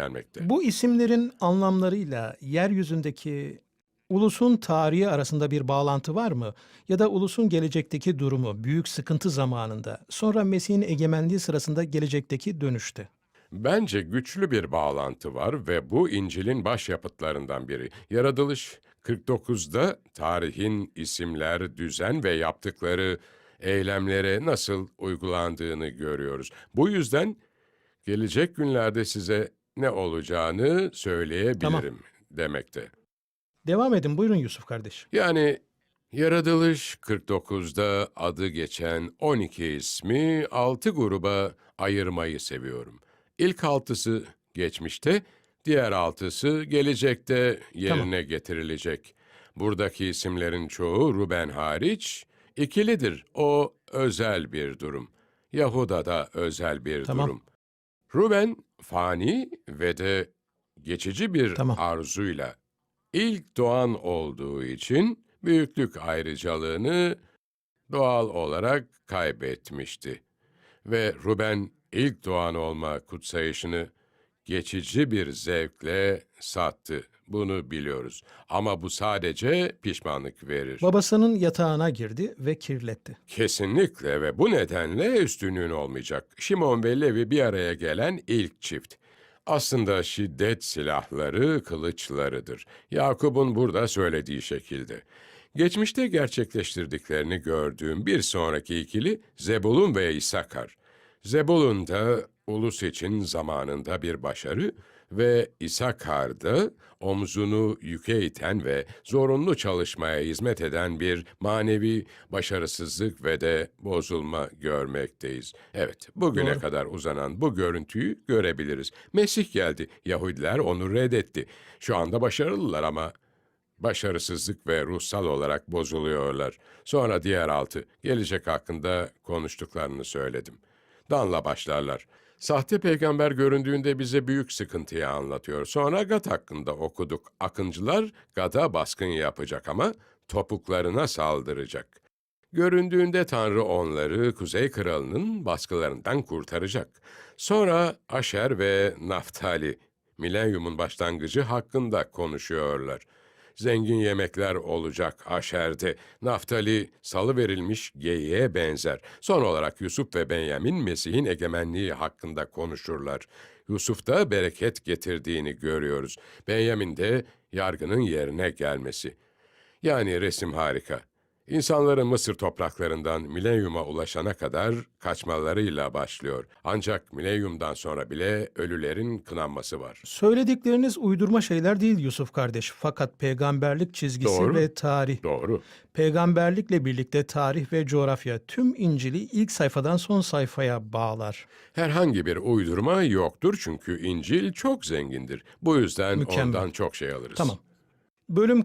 gelmekte. Bu isimlerin anlamlarıyla yeryüzündeki ulusun tarihi arasında bir bağlantı var mı? Ya da ulusun gelecekteki durumu, büyük sıkıntı zamanında, sonra Mesih'in egemenliği sırasında gelecekteki dönüşte. Bence güçlü bir bağlantı var ve bu İncil'in başyapıtlarından biri. Yaratılış 49'da tarihin isimler, düzen ve yaptıkları eylemlere nasıl uygulandığını görüyoruz. Bu yüzden gelecek günlerde size ne olacağını söyleyebilirim demekte. Devam edin, buyurun Yusuf kardeş. Yani Yaratılış 49'da adı geçen 12 ismi 6 gruba ayırmayı seviyorum. İlk altısı geçmişte, diğer altısı gelecekte yerine getirilecek. Buradaki isimlerin çoğu Ruben hariç ikilidir. O özel bir durum. Yahuda da özel bir Tamam. durum. Ruben fani ve de geçici bir Tamam. arzuyla ilk doğan olduğu için büyüklük ayrıcalığını doğal olarak kaybetmişti. Ve Ruben ilk doğan olma kutsayışını geçici bir zevkle sattı. Bunu biliyoruz. Ama bu sadece pişmanlık verir. Babasının yatağına girdi ve kirletti. Kesinlikle ve bu nedenle üstünlüğün olmayacak. Şimon ve Levi bir araya gelen ilk çift. Aslında şiddet silahları kılıçlarıdır. Yakup'un burada söylediği şekilde. Geçmişte gerçekleştirdiklerini gördüğüm bir sonraki ikili Zebulun ve İsakar. Zebulun da ulus için zamanında bir başarı ve İsakar da omzunu yüke iten ve zorunlu çalışmaya hizmet eden bir manevi başarısızlık ve de bozulma görmekteyiz. Evet, bugüne Doğru. kadar uzanan bu görüntüyü görebiliriz. Mesih geldi, Yahudiler onu reddetti. Şu anda başarılılar ama başarısızlık ve ruhsal olarak bozuluyorlar. Sonra diğer altı, gelecek hakkında konuştuklarını söyledim. Danla başlarlar. Sahte peygamber göründüğünde bize büyük sıkıntıyı anlatıyor. Sonra Gad hakkında okuduk. Akıncılar Gad'a baskın yapacak ama topuklarına saldıracak. Göründüğünde Tanrı onları Kuzey Kralı'nın baskılarından kurtaracak. Sonra Aşer ve Naftali, milenyumun başlangıcı hakkında konuşuyorlar. Zengin yemekler olacak Aşer'de. Naftali salı verilmiş geyiğe benzer. Son olarak Yusuf ve Benyamin Mesih'in egemenliği hakkında konuşurlar. Yusuf'ta bereket getirdiğini görüyoruz. Benyamin de yargının yerine gelmesi. Yani resim harika. İnsanların Mısır topraklarından milenyuma ulaşana kadar kaçmalarıyla başlıyor. Ancak milenyumdan sonra bile ölülerin kınanması var. Söyledikleriniz uydurma şeyler değil Yusuf kardeş. Fakat peygamberlik çizgisi Doğru. ve tarih. Doğru. Peygamberlikle birlikte tarih ve coğrafya tüm İncil'i ilk sayfadan son sayfaya bağlar. Herhangi bir uydurma yoktur çünkü İncil çok zengindir. Bu yüzden Mükemmel. ondan çok şey alırız. Tamam. Bölüm